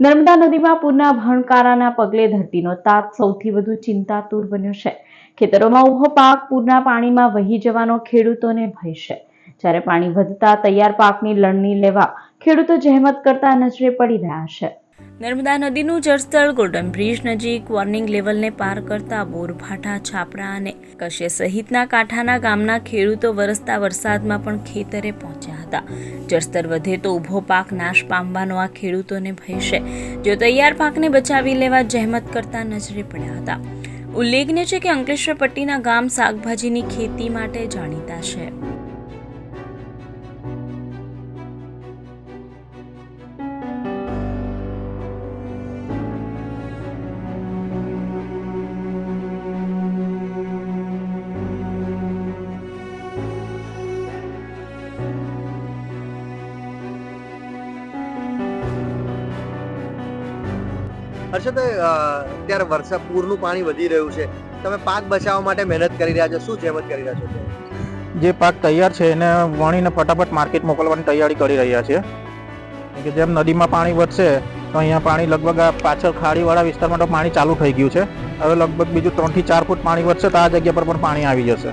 નર્મદા નદીમાં પૂરના ભણકારાના પગલે ધરતીનો તાપ સૌથી વધુ ચિંતાતુર બન્યો છે. ખેતરોમાં ઊભો પાક પૂરના પાણીમાં વહી જવાનો ખેડૂતોને ભય છે. જ્યારે પાણી વધતા તૈયાર પાકની લણણી લેવા ખેડૂતો જહેમત કરતા નજરે પડી રહ્યા છે. નર્મદા નદીનું જળસ્તર ગોલ્ડન બ્રિજ નજીક વોર્નિંગ લેવલને પાર કરતા બોરભાઠા છાપરા અને કશે સહિતના કાંઠાના ગામના ખેડૂતો વરસતા વરસાદમાં પણ ખેતરે પહોંચ્યા હતા. જળસ્તર વધે તો ઊભો પાક નાશ પામવાનો આ ખેડૂતોને ભય છે. જો તૈયાર પાકને બચાવી લેવા જહેમત કરતા નજરે પડ્યા હતા. ઉલ્લેખનીય છે કે અંકલેશ્વર પટ્ટીના ગામ શાકભાજીની ખેતી માટે જાણીતા છે. હર્ષદ અત્યારે વરસાદ પૂરનું પાણી વધી રહ્યું છે. તમે પાક બચાવવા માટે મહેનત કરી રહ્યા છો. શું જહેમત કરી રહ્યા છો? જે પાક તૈયાર છે એને વણીને ફટાફટ માર્કેટ મોકલવાની તૈયારી કરી રહ્યા છે કે જેમ નદીમાં પાણી વધશે તો અહીંયા પાણી લગભગ પાછળ ખાડીવાળા વિસ્તારમાં તો પાણી ચાલુ થઈ ગયું છે. હવે લગભગ બીજું ત્રણથી ચાર ફૂટ પાણી વધશે તો આ જગ્યા પર પણ પાણી આવી જશે.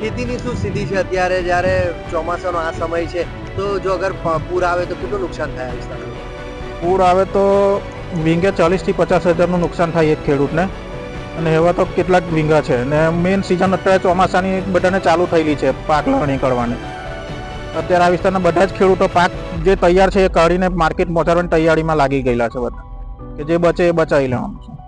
ખેતીની શું સ્થિતિ છે અત્યારે? જ્યારે ચોમાસાનો આ સમય છે તો જો અગર પૂર આવે તો કેટલું નુકસાન થાય વિસ્તારમાં? પૂર આવે તો વીંગે ચાલીસથી પચાસ હજારનું નુકસાન થાય એક ખેડૂતને. અને એવા તો કેટલાક વીંગા છે. ને મેઇન સિઝન અત્યારે ચોમાસાની બધાને ચાલુ થયેલી છે પાક લણણી કરવાની. અત્યારે આ વિસ્તારના બધા જ ખેડૂતો પાક જે તૈયાર છે એ કાઢીને માર્કેટ પહોંચાડવાની તૈયારીમાં લાગી ગયેલા છે બધા. કે જે બચે એ બચાવી લેવાનું છે.